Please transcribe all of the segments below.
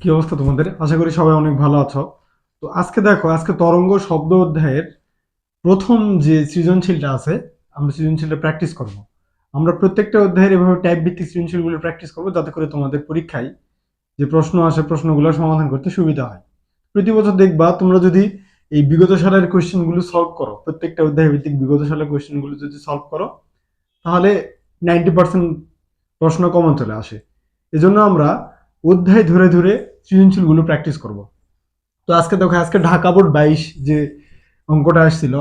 কি অবস্থা তোমাদের? আশা করি সবাই অনেক ভালো আছো। তো আজকে দেখো, আজকে তরঙ্গ শব্দ অধ্যায়ের প্রথম যে সৃজনশীলটা আছে, আমরা সৃজনশীলটা প্র্যাকটিস করব। আমরা প্রত্যেকটা অধ্যায়ের এভাবে টাইপ ভিত্তিক সৃজনশীলগুলো প্র্যাকটিস করব, যাতে করে তোমাদের পরীক্ষায় যে প্রশ্ন আসে প্রশ্নগুলো সমাধান করতে সুবিধা হয়। প্রতি বছর দেখবা, তোমরা যদি এই বিগত সালের কোয়েশ্চেনগুলো সলভ করো, প্রত্যেকটা অধ্যায় ভিত্তিক বিগত সালের কোয়েশ্চেনগুলো যদি সলভ করো, তাহলে নাইনটি পার্সেন্ট প্রশ্ন কমন চলে আসে। এজন্য আমরা অধ্যায় ধরে ধরে সৃজনশীলগুলো প্র্যাকটিস করব। তো আজকে দেখো, আজকে ঢাকা বোর্ড বাইশ যে অঙ্কটা আসছিল,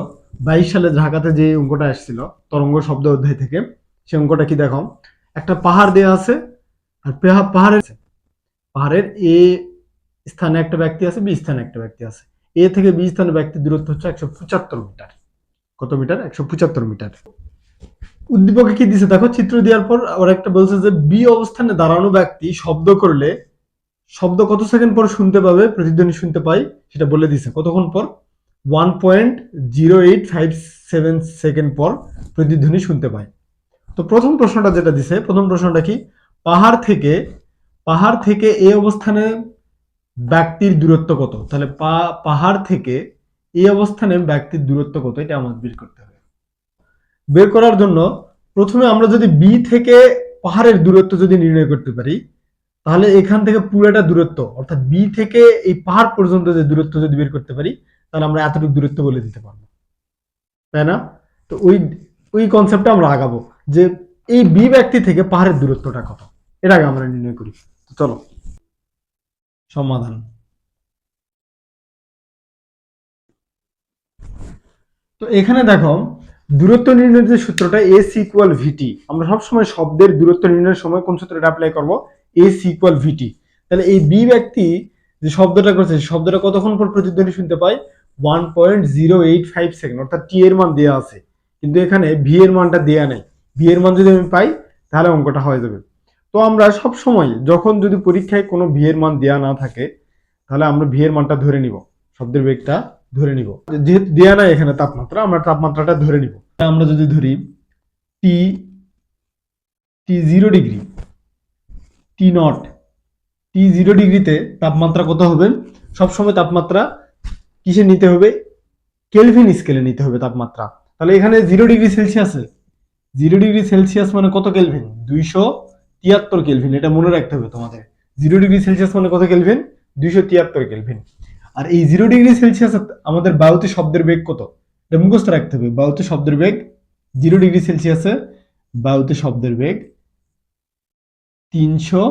বাইশ সালে ঢাকাতে যে অঙ্কটা আসছিল, তরঙ্গ শব্দ অধ্যায় থেকে, সে অঙ্কটা কি দেখো? একটা পাহাড় দেওয়া আছে, আর পাহাড়ের পাহাড়ের এ স্থানে একটা ব্যক্তি আছে, বি স্থানে একটা ব্যক্তি আছে। এ থেকে বি স্থানে ব্যক্তির দূরত্ব হচ্ছে একশো পঁচাত্তর মিটার। কত মিটার? একশো পঁচাত্তর মিটার। উদ্দীপকে কি দিছে? দেখো, চিত্র দেওয়ার পর ওরা একটা বলছে যে, বি অবস্থানে দাঁড়ানো ব্যক্তি শব্দ করলে শব্দ কত সেকেন্ড পর শুনতে পাবে, প্রতিধ্বনি শুনতে পাই, সেটা বলে দিছে কতক্ষণ পর? One point zero eight five seven second পর প্রতিধ্বনি শুনতে পাই। তো প্রথম প্রশ্নটা যেটা দিছে, প্রথম প্রশ্নটা কি? পাহাড় থেকে পাহাড় থেকে এই অবস্থানে ব্যক্তির দূরত্ব কত? তাহলে পাহাড় থেকে এই অবস্থানে ব্যক্তির দূরত্ব কত? এটা আমাদের বের করতে হবে। বের করার জন্য প্রথমে আমরা যদি বি থেকে পাহাড়ের দূরত্ব যদি নির্ণয় করতে পারি তাহলে এখান থেকে পুরোটা দূরত্ব, অর্থাৎ বি থেকে এই পাহাড় পর্যন্ত যে দূরত্ব যদি বের করতে পারি, তাহলে আমরা এতটুকু দূরত্ব বলে দিতে পারব। তাই না? তো ওই ওই কনসেপ্টটা আমরা আগাবো যে এই বি ব্যক্তি থেকে পাহাড়ের দূরত্বটা কত? এর আগে আমরা নির্ণয় করি। চলো। সমাধান। তো এখানে দেখো, দূরত্ব নির্ণয়ের যে সূত্রটা এস ইকুয়াল ভিটি আমরা সবসময় শব্দের দূরত্ব নির্ণয়ের সময় কোন সূত্রটা অ্যাপ্লাই করব? এস ইকুয়াল ভিটি তাহলে এই বি ব্যক্তি যে শব্দটা করছে শব্দটা কতক্ষণ পর প্রতিধ্বনি শুনতে পায়? One point zero eight five second অর্থাৎ টি এর মান দেওয়া আছে। কিন্তু এখানে ভি এর মানটা দেওয়া নেই। ভি এর মান যদি আমি পাই, তাহলে অঙ্কটা হয়ে যাবে। তো আমরা সব সময় যখন যদি পরীক্ষায় কোনো ভি এর মান দেওয়া না থাকে, তাহলে আমরা ভি এর মানটা ধরে নিব। শব্দের বেগটা ধরে নিব। যেহেতু দেওয়া নাই এখানে তাপমাত্রা, আমরা তাপমাত্রাটা ধরে নিব। আমরা যদি ধরি T T zero degree T nought T zero ডিগ্রিতে তাপমাত্রা কত হবে? সবসময় তাপমাত্রা কিসে নিতে হবে? কেলভিন স্কেলে নিতে হবে তাপমাত্রা। তাহলে এখানে জিরো ডিগ্রি সেলসিয়াসে জিরো ডিগ্রি সেলসিয়াস মানে কত কেলভিন দুইশো তিয়াত্তর কেলভিন এটা মনে রাখতে হবে তোমাদের। জিরো ডিগ্রি সেলসিয়াস মানে কত কেলভিন দুইশো তিয়াত্তর কেলভিন আর এই জিরো ডিগ্রি সেলসিয়াস আমাদের বায়ুতে শব্দের বেগ কত? এটা মুখস্থ রাখতে হবে। বায়ুতে শব্দের বেগ জিরো ডিগ্রি সেলসিয়াসে বায়ুতে শব্দের বেগ তিনশো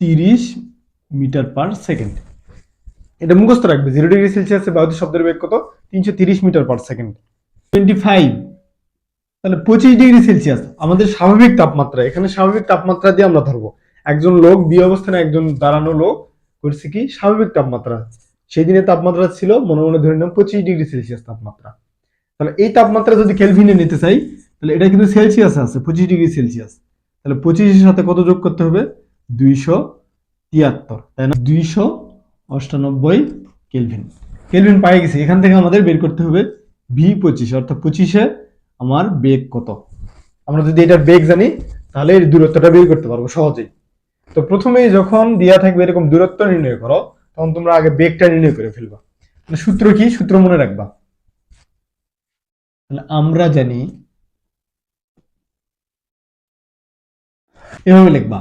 তিরিশ মিটার পার সেকেন্ড। এটা মুখস্থ রাখবে জিরো ডিগ্রি সেলসিয়াসে বায়ুতে শব্দের বেগ কত? তিনশো তিরিশ metre per second. Twenty five তাহলে পঁচিশ ডিগ্রি সেলসিয়াস আমাদের স্বাভাবিক তাপমাত্রা, এখানে স্বাভাবিক তাপমাত্রা দিয়ে আমরা ধরবো। একজন লোক বি অবস্থানে একজন দাঁড়ানো লোক করছে কি? স্বাভাবিক তাপমাত্রা। সেই দিনের তাপমাত্রা ছিল, মনে মনে ধরে নিলাম, পঁচিশ ডিগ্রি সেলসিয়াস তাপমাত্রা। তাহলে এই তাপমাত্রা যদি কেলভিনে নিতে চাই, তাহলে এটা কিন্তু সেলসিয়াস আছে, পঁচিশ ডিগ্রি সেলসিয়াস তাহলে পঁচিশের সাথে কত যোগ করতে হবে? দুইশো তিয়াত্তর, তাই না? দুইশো অষ্টানব্বই কেলভিন। কেলভিন পাই গেছে, এখান থেকে আমাদের বের করতে হবে ভি পঁচিশ, অর্থাৎ পঁচিশে আমার বেগ কত? আমরা যদি এটা বেগ জানি, তাহলে এর দূরত্বটা বের করতে পারব সহজেই। তো প্রথমেই যখন দেওয়া থাকবে এরকম দূরত্ব নির্ণয় করো, তখন তোমরা আগে বেগটা নির্ণয় করে ফেলবা। সূত্র কি? সূত্র মনে রাখবা। আমরা জানি এভাবে লিখবা।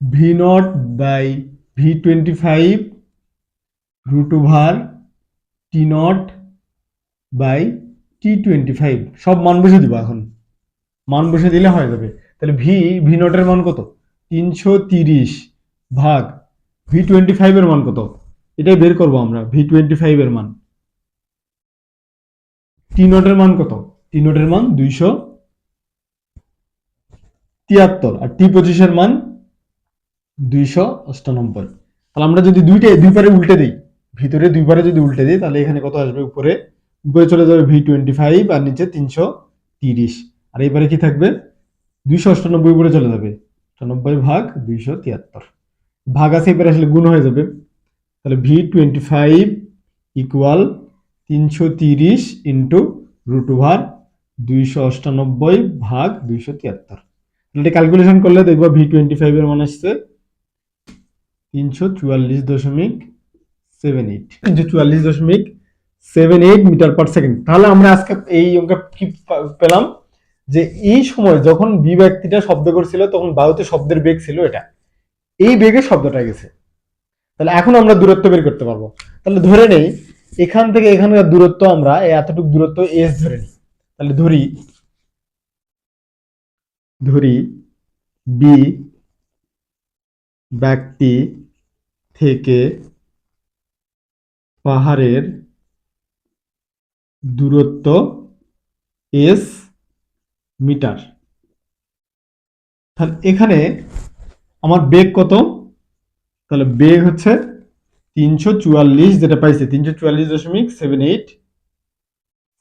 V nought by V twenty five root over T nought by T twenty five সব মান বসে দিবা এখন। মান বসে দিলে হয়ে যাবে। তাহলে ভি ভি নটের মান কত? তিনশো তিরিশ ভাগ ভি টোয়েন্টি ফাইভের মান কত? এটাই বের করব আমরা ভি টোয়েন্টি ফাইভের মান। টি নটের মান কত? টি নটের মান দুইশো তিয়াত্তর আর টি পঁচিশের মান দুইশো অষ্টানব্বই। তাহলে আমরা যদি দুইটা, দুই পারে উল্টে দিই, ভিতরে দুই পারে যদি উল্টে দিই, তাহলে এখানে কত আসবে? উপরে উপরে চলে যাবে ভি টোয়েন্টি ফাইভ আর নিচে তিনশো তিরিশ। আর এইবারে কি থাকবে? দুইশো অষ্টানব্বই উপরে চলে যাবে। অষ্টানব্বই ভাগ দুইশো তিয়াত্তর। ভাগ আছে এবারে আসলে গুণ হয়ে যাবে। তাহলে ভি টোয়েন্টি ফাইভ ইকুয়াল তিনশো তিরিশ ইন্টু রুট ওভার দুইশো অষ্টানব্বই ভাগ দুইশো তিয়াত্তর। এটা ক্যালকুলেশন করলে দেখব ভি টোয়েন্টি ফাইভ এর মান আসছে তিনশো চুয়াল্লিশ দশমিক সেভেন এইট তিনশো চুয়াল্লিশ দশমিক seven eight metre per second তাহলে আমরা আজকে এই অঙ্ক কি পেলাম? যে এই সময় যখন বি ব্যক্তিটা শব্দ করছিল, তখন বায়ুতে শব্দের বেগ ছিল এটা। এই বেগে শব্দটা গেছে। তাহলে এখন আমরা দূরত্ব বের করতে পারব। তাহলে ধরে নেই, এখান থেকে এখানকার দূরত্ব আমরা, এতটুকু দূরত্ব এস ধরে নিই। তাহলে ধরি ধরি বি ব্যক্তি থেকে পাহাড়ের দূরত্ব এস মিটার। তাহলে এখানে আমার বেগ কত? তাহলে বেগ হচ্ছে তিনশো চুয়াল্লিশ যেটা পাইছে, তিনশো চুয়াল্লিশ দশমিক seven eight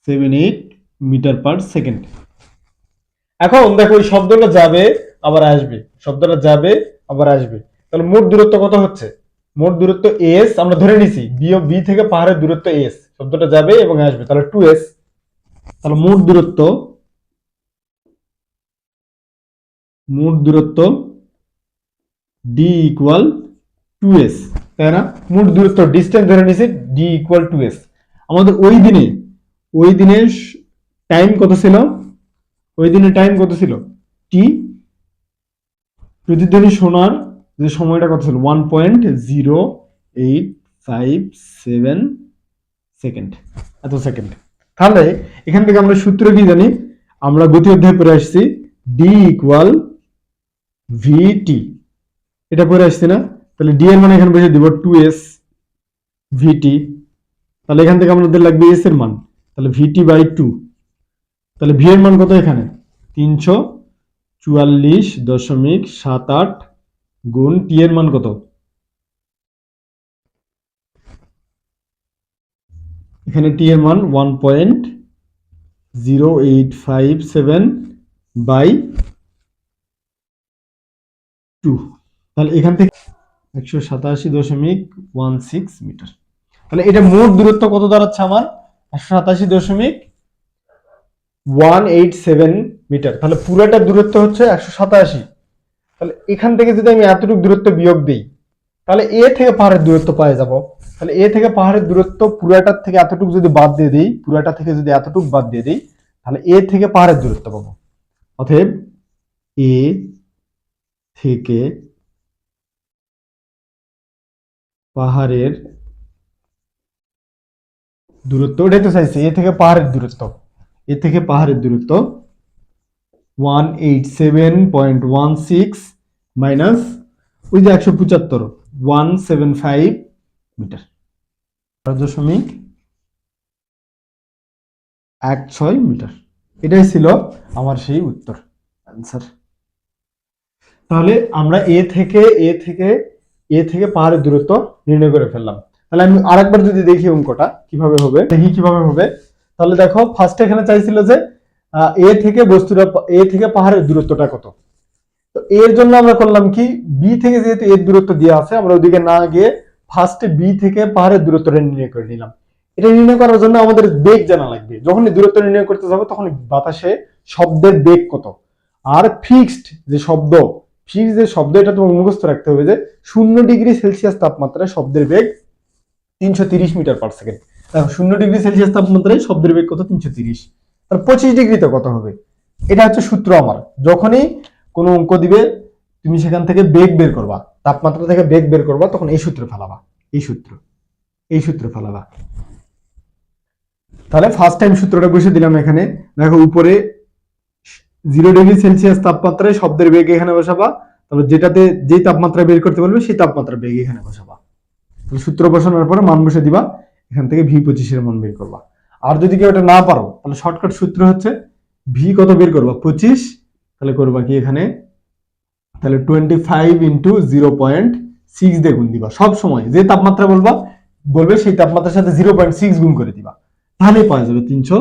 seven eight metre per second এখন দেখো ওই শব্দটা যাবে, আবার আসবে। শব্দটা যাবে, আবার আসবে। তাহলে মোট দূরত্ব কত হচ্ছে? মোট দূরত্ব এস আমরা ধরে নিছি বি ও বি থেকে পাহাড়ের দূরত্ব এস শব্দটা যাবে এবং আসবে। তাহলে টু এস তাহলে মোট দূরত্ব মোট দূরত্ব ডি ইকুয়াল টু এস তাই না? মোট দূরত্ব ডিস্টেন্স ধরে নিছি ডি ইকুয়াল টু এস আমাদের ওই দিনে, ওই দিনের টাইম কত ছিল? ওই দিনের টাইম কত ছিল? টি প্রতিধ্বনি শোনার যে সময়টা কত ছিল? One point zero eight five seven second এত সেকেন্ড তাহলে এখান থেকে আমরা সূত্র কি জানি? আমরা গতি অধ্যায় পড়ে আসছি ডি ইকুয়াল ভিটি এটা পড়ে আসছি না? তাহলে ডি এর মানে এখানে বসে দিব টু এস ভিটি তাহলে এখান থেকে আমাদের লাগবে এস এর মান। তাহলে ভিটি বাই টু তাহলে ভি এর মান কত এখানে? তিনশো চুয়াল্লিশ দশমিক সাত আট গুণ টি এর মান কত? এখানে টি এর মান one point zero eight five seven by two তাহলে এখান থেকে একশো সাতাশি দশমিক ওয়ান সিক্স মিটার তাহলে এটা মোট দূরত্ব কত দাঁড়াচ্ছে আমার? একশো সাতাশি দশমিক ওয়ান এইট সেভেন মিটার। তাহলে পুরোটা দূরত্ব হচ্ছে একশো সাতাশি। তাহলে এখান থেকে যদি আমি এতটুকু দূরত্ব বিয়োগ দিই, তাহলে এ থেকে পাহাড়ের দূরত্ব পাওয়া যাব। তাহলে এ থেকে পাহাড়ের দূরত্ব পুরাটার থেকে এতটুকু যদি বাদ দিয়ে দিই, পুরাটা থেকে যদি এতটুকু বাদ দিয়ে দিই, তাহলে এ থেকে পাহাড়ের দূরত্ব পাবো। অতএব এ থেকে পাহাড়ের দূরত্ব, ওটাই তো চাইছে, এ থেকে পাহাড়ের দূরত্ব। এ থেকে পাহাড়ের দূরত্ব one eight seven point one six minus ওই যে একশো পঁচাত্তর ওয়ান সেভেন ফাইভ মিটার দশমিক এক ছয় মিটার এটাই ছিল আমার সেই উত্তর অ্যান্সার তাহলে আমরা এ থেকে এ থেকে এ থেকে পাহাড়ের দূরত্ব নির্ণয় করে ফেললাম। তাহলে আমি আরেকবার যদি দেখি অঙ্কটা, কীভাবে হবে? দেখি কীভাবে হবে। তাহলে দেখো ফার্স্ট এখানে চাইছিল যে এ থেকে বস্তুটা এ থেকে পাহাড়ের দূরত্বটা কত? তো এর জন্য আমরা করলাম কি বি থেকে যেহেতু এর দূরত্ব দেওয়া আছে, আমরা ওদিকে না গিয়ে ফার্স্টে বি থেকে পাহাড়ের দূরত্বটা নির্ণয় করে নিলাম। এটা নির্ণয় করার জন্য আমাদের বেগ জানা লাগবে। যখন দূরত্ব নির্ণয় করতে যাব তখন বাতাসে শব্দের বেগ কত? আর ফিক্সড যে শব্দ ফিক্সড যে শব্দ, এটা তোমাকে মুখস্থ রাখতে হবে যে, শূন্য ডিগ্রি সেলসিয়াস তাপমাত্রায় শব্দের বেগ তিনশো মিটার পার সেকেন্ড শূন্য ডিগ্রি সেলসিয়াস তাপমাত্রায় শব্দের বেগ কত তিনশো তিরিশ। আর পঁচিশ ডিগ্রিতে কত হবে? এটা হচ্ছে সূত্র আমার। যখনই কোনো অঙ্ক দিবে, তুমি সেখান থেকে বেগ বের করবা, তাপমাত্রা থেকে বেগ বের করবা, তখন এই সূত্র ফেলাবা, এই সূত্র এই সূত্র ফেলাবা। তাহলে ফার্স্ট টাইম সূত্রটা বসে দিলাম এখানে। দেখো উপরে জিরো ডিগ্রি সেলসিয়াস তাপমাত্রায় শব্দের বেগ এখানে বসাবা, তারপর যেটাতে যেই তাপমাত্রা বের করতে পারবে সেই তাপমাত্রা বেগ এখানে বসাবা। তাহলে সূত্র বসানোর পরে মান বসে দিবা। এখান থেকে ভি পঁচিশের মান বের করবা। আর যদি কেউ এটা না পারো, তাহলে শর্টকাট সূত্র হচ্ছে ভি কত বের করবা? পঁচিশ। তাহলে করবা কি এখানে? তাহলে twenty five into zero point six দিয়ে গুণ দিবা। সব সময় যে তাপমাত্রা বলবা, বলবে সেই তাপমাত্রার সাথে জিরো পয়েন্ট সিক্স গুণ করে দিবা। তাহলে পাওয়া যাবে তিনশো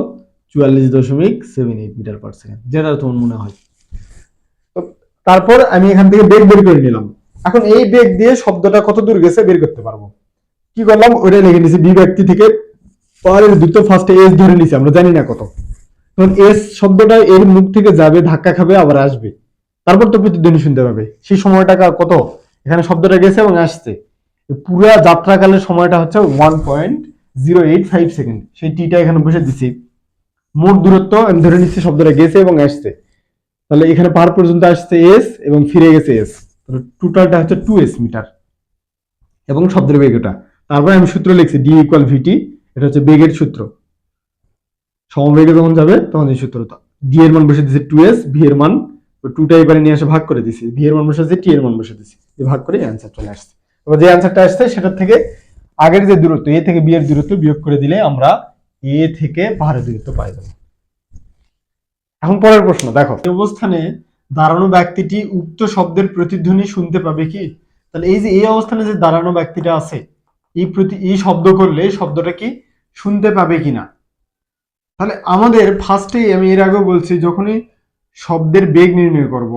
চুয়াল্লিশ দশমিক seven eight metre per second যেটা তোমার মনে হয়। তারপর আমি এখান থেকে বেগ বের করে নিলাম। এখন এই বেগ দিয়ে শব্দটা কত দূর গেছে বের করতে পারব। কি করলাম? ওটা লিখে নিছি। বি ব্যক্তি থেকে পাহাড়ের দ্রুত ফার্স্টে এস ধরে নিছি। আমরা জানি না কত। তখন এস শব্দটা এর মুখ থেকে যাবে, ধাক্কা খাবে, আবার আসবে। তারপর তো প্রতিধ্বনি শুনতে পাবে। সেই সময়টা কত? এখানে শব্দটা গেছে এবং আসছে। পুরো যাত্রাকালের সময়টা হচ্ছে one point zero eight five second সেই টিটা এখানে বসে দিছি। মোট দূরত্ব, আমি ধরে নিচ্ছি শব্দটা গেছে এবং আসছে। তাহলে এখানে পার পর্যন্ত আসছে এস এবং ফিরে গেছে এস তাহলে টোটালটা হচ্ছে টু এস মিটার এবং শব্দের বেগ এটা তারপরে আমি সূত্র লিখছি ডি ইকুয়াল ভিটি এটা হচ্ছে বেগের সূত্র। সমবেগে যখন যাবে, তখন এই সূত্রটা। ডি এর মান বসে দিয়েছে টু এস ভি এর মান টুটা এবারে নিয়ে এসে ভাগ করে দিছি। ভি এর মান বসে টি এর মান বসে দিছি। এই ভাগ করে অ্যান্সার চলে আসছে। এবার যে অ্যান্সারটা আসছে, সেটার থেকে আগের যে দূরত্ব এ থেকে বি এর দূরত্ব বিয়োগ করে দিলে আমরা এ থেকে পাহাড়ের দূরত্ব পাই যাব। এখন পরের প্রশ্ন, দেখো। এই অবস্থানে দাঁড়ানো ব্যক্তিটি উক্ত শব্দের প্রতিধ্বনি শুনতে পাবে কি? তাহলে এই যে, এই অবস্থানে যে দাঁড়ানো ব্যক্তিটা আছে এই প্রতি এই শব্দ করলে শব্দটা কি শুনতে পাবে কিনা? তাহলে আমাদের ফার্স্টেই আমি এর আগেও বলছি, যখনই শব্দের বেগ নির্ণয় করব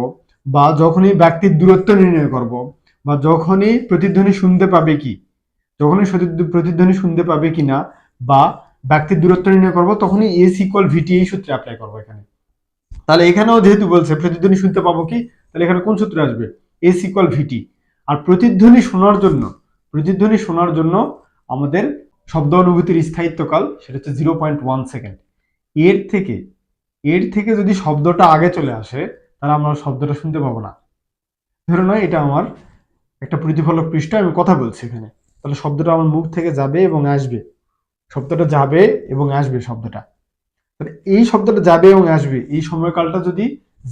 বা যখনই ব্যক্তির দূরত্ব নির্ণয় করব বা যখনই প্রতিধ্বনি শুনতে পাবে কি, যখনই প্রতিধ্বনি শুনতে পাবে কিনা বা ব্যক্তির দূরত্ব নির্ণয় করব, তখনই এস ইকুয়াল ভিটি এই সূত্রে অ্যাপ্লাই করব এখানে। তাহলে এখানেও যেহেতু বলছে প্রতিধ্বনি শুনতে পাবো কি, তাহলে এখানে কোন সূত্র আসবে? এস ইকুয়াল ভিটি আর প্রতিধ্বনি শোনার জন্য প্রতিধ্বনি শোনার জন্য আমাদের শব্দ অনুভূতির স্থায়িত্বকাল, সেটা হচ্ছে জিরো পয়েন্ট ওয়ান সেকেন্ড এর থেকে এর থেকে যদি শব্দটা আগে চলে আসে, তাহলে আমরা শব্দটা শুনতে পাবো না। ধরে নয় এটা আমার একটা প্রতিফলক পৃষ্ঠ, আমি কথা বলছি এখানে। তাহলে শব্দটা আমার মুখ থেকে যাবে এবং আসবে। শব্দটা যাবে এবং আসবে শব্দটা। তাহলে এই শব্দটা যাবে এবং আসবে, এই সময়কালটা যদি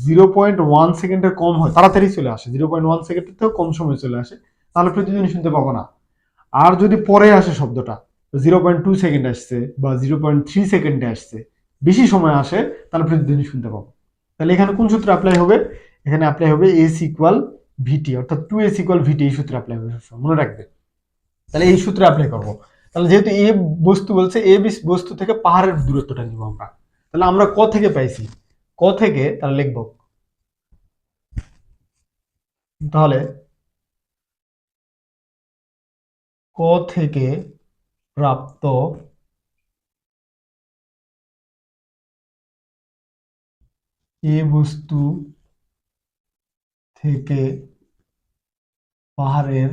জিরো পয়েন্ট ওয়ান সেকেন্ডের কম হয়, তাড়াতাড়ি চলে আসে জিরো পয়েন্ট ওয়ান সেকেন্ডের থেকেও কম সময় চলে আসে, তাহলে প্রতিদিন শুনতে পাবো না। আর যদি পরে আসে শব্দটা জিরো পয়েন্ট টু সেকেন্ড আসছে বা জিরো পয়েন্ট থ্রি সেকেন্ডে আসছে, বেশি সময় আসে, তাহলে প্রতিদিন শুনতে পাবো তাহলে এখানে কোন সূত্র অ্যাপ্লাই হবে? এখানে অ্যাপ্লাই হবে এস ইকুয়াল ভিটি অর্থাৎ টু এস ইকুয়াল ভিটি এই সূত্রে অ্যাপ্লাই হবে। মনে রাখবে তাহলে এই সূত্রে অ্যাপ্লাই করব। তাহলে যেহেতু এ বস্তু বলছে এ বিস- বস্তু থেকে পাহাড়ের দূরত্বটা নিব আমরা। তাহলে আমরা ক থেকে পাইছি? ক থেকে তাহলে লিখব। তাহলে ক থেকে প্রাপ্ত এ বস্তু থেকে পাহাড়ের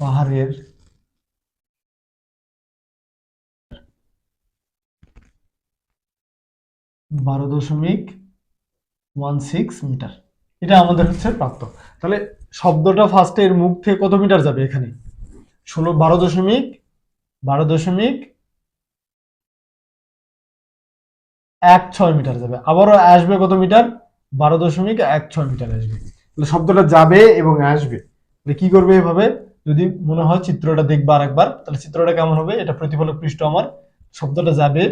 পাহাড়ের বারো দশমিক ওয়ান সিক্স মিটার। এটা আমাদের হচ্ছে প্রাপ্ত। তাহলে শব্দটা ফার্স্টে এর মুখ থেকে কত মিটার যাবে এখানে? ষোলো, বারো দশমিক বারো দশমিক, এক ছয় মিটার যাবে। আবারও আসবে কত মিটার? বারো দশমিক এক ছয় মিটার আসবে। তাহলে শব্দটা যাবে এবং আসবে। তাহলে কি করবে এভাবে? যদি মনে হয় চিত্রটা দেখবা আরেকবার, তাহলে চিত্রটা কেমন হবে? এটা প্রতিফলক পৃষ্ঠ আমার। শব্দটা যাবে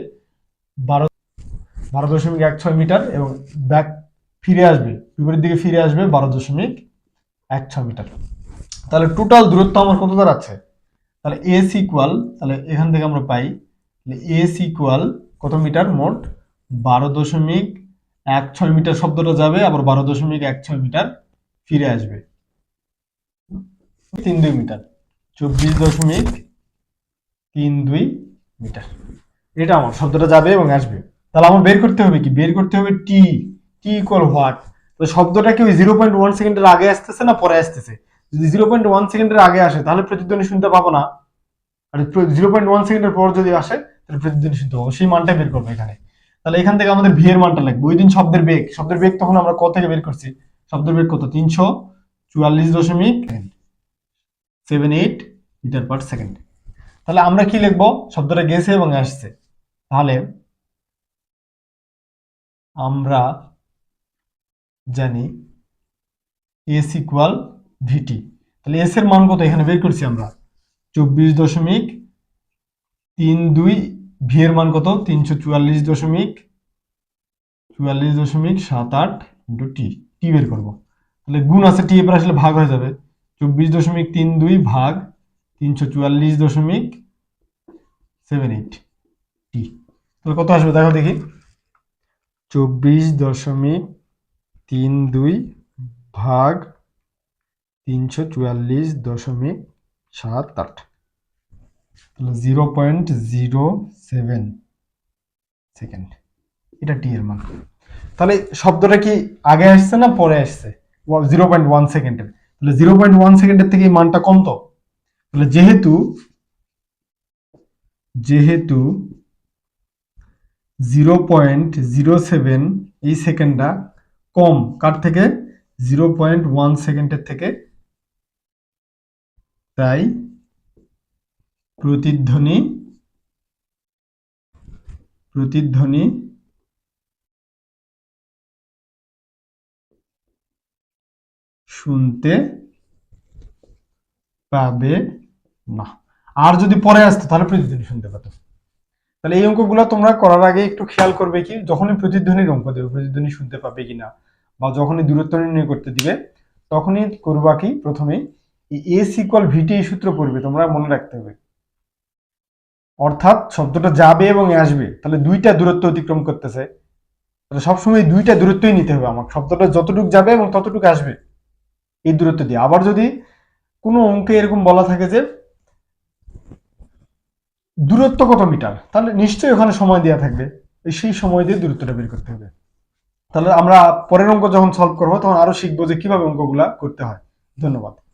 বারো বারো দশমিক এক ছয় মিটার এবং ব্যাক ফিরে আসবে, বিপরীত দিকে ফিরে আসবে বারো দশমিক এক ছয় মিটার। তাহলে টোটাল দূরত্ব আমার কত দাঁড়াচ্ছে তাহলে এস ইকুয়াল তাহলে এখান থেকে আমরা পাই এস ইকুয়াল কত মিটার? মোট বারো দশমিক এক ছয় মিটার শব্দটা যাবে, আবার বারো দশমিক এক ছয় মিটার ফিরে আসবে। তিন দুই মিটার, চব্বিশ দশমিক তিন দুই মিটার। এটা আমার শব্দটা যাবে এবং আসবে। তাহলে আমার বের করতে হবে কি? বের করতে হবে টি টি ইকুয়াল হোয়াট তো শব্দটা কি ওই জিরো পয়েন্ট ওয়ান সেকেন্ডের আগে আসতেছে না পরে আসতেছে? যদি জিরো পয়েন্ট ওয়ান সেকেন্ডের আগে আসে, তাহলে প্রতিধ্বনি শুনতে পাবো না। আর জিরো পয়েন্ট ওয়ান সেকেন্ডের পর যদি আসে, তাহলে প্রতিধ্বনি শুনতে পাবো। সেই মানটাই বের করব এখানে। তাহলে এখান থেকে আমাদের ভি এর মানটা লাগবে। ওই দিন শব্দের বেগ। শব্দের বেগ তখন আমরা ক থেকে বের করছি? শব্দের বেগ কত? তিনশো চুয়াল্লিশ দশমিক seven eight metre per second. তাহলে আমরা কি লিখব? শব্দটা গেছে এবং আসছে। তাহলে আমরা জানি এস ইকুয়াল ভিটি তাহলে এস এর মান কত? এখানে বের করছি আমরা। চব্বিশ দশমিক তিন দুই ভি এর মান কত? তিনশো চুয়াল্লিশ দশমিক চুয়াল্লিশ দশমিক সাত আট ইন্টু টি টি বের করব। তাহলে গুণ আছে টি এবার আসলে ভাগ হয়ে যাবে। চব্বিশ দশমিক তিন দুই ভাগ তিনশো চুয়াল্লিশ দশমিক সেভেন এইট টি তাহলে কত আসবে? দেখো দেখি। চব্বিশ দশমিক তিন দুই ভাগ তিনশো চুয়াল্লিশ দশমিক সাত আট। তাহলে zero point zero seven second. এটা টি এর মান। তাহলে শব্দটা কি আগে আসছে না পরে আসছে? জিরো পয়েন্ট ওয়ান সেকেন্ডের। তাহলে জিরো পয়েন্ট ওয়ান সেকেন্ডের থেকে মানটা কম তো। তাহলে যেহেতু যেহেতু জিরো পয়েন্ট জিরো সেভেন এই সেকেন্ডটা কম, কার থেকে? জিরো পয়েন্ট ওয়ান সেকেন্ডের থেকে। তাই প্রতিধ্বনি প্রতিধ্বনি শুনতে পাবে না। আর যদি পরে আসতো, তাহলে প্রতিধ্বনি শুনতে পেতো। তাহলে এই অঙ্কগুলো তোমরা করার আগে একটু খেয়াল করবে কি, যখনই প্রতিধ্বনির অঙ্ক দেবে, প্রতিধ্বনি শুনতে পাবে কিনা। বা যখনই দূরত্ব নির্ণয় করতে দিবে, তখনই করবা কি? প্রথমে এস ইকুয়াল ভিটি এই সূত্র পড়বে, তোমরা মনে রাখতে হবে। অর্থাৎ শব্দটা যাবে এবং আসবে, তাহলে দুইটা দূরত্ব অতিক্রম করতেছে। তাহলে সবসময় দুইটা দূরত্বই নিতে হবে আমার শব্দটা যতটুকু যাবে এবং ততটুকু আসবে এই দূরত্ব দিয়ে। আবার যদি কোনো অঙ্কে এরকম বলা থাকে যে দূরত্ব কত মিটার, তাহলে নিশ্চয়ই ওখানে সময় দেওয়া থাকবে। সেই সময় দিয়ে দূরত্বটা বের করতে হবে। তাহলে আমরা পরের অঙ্ক যখন সলভ করব, তখন আরও শিখব যে কীভাবে অঙ্কগুলা করতে হয়। ধন্যবাদ।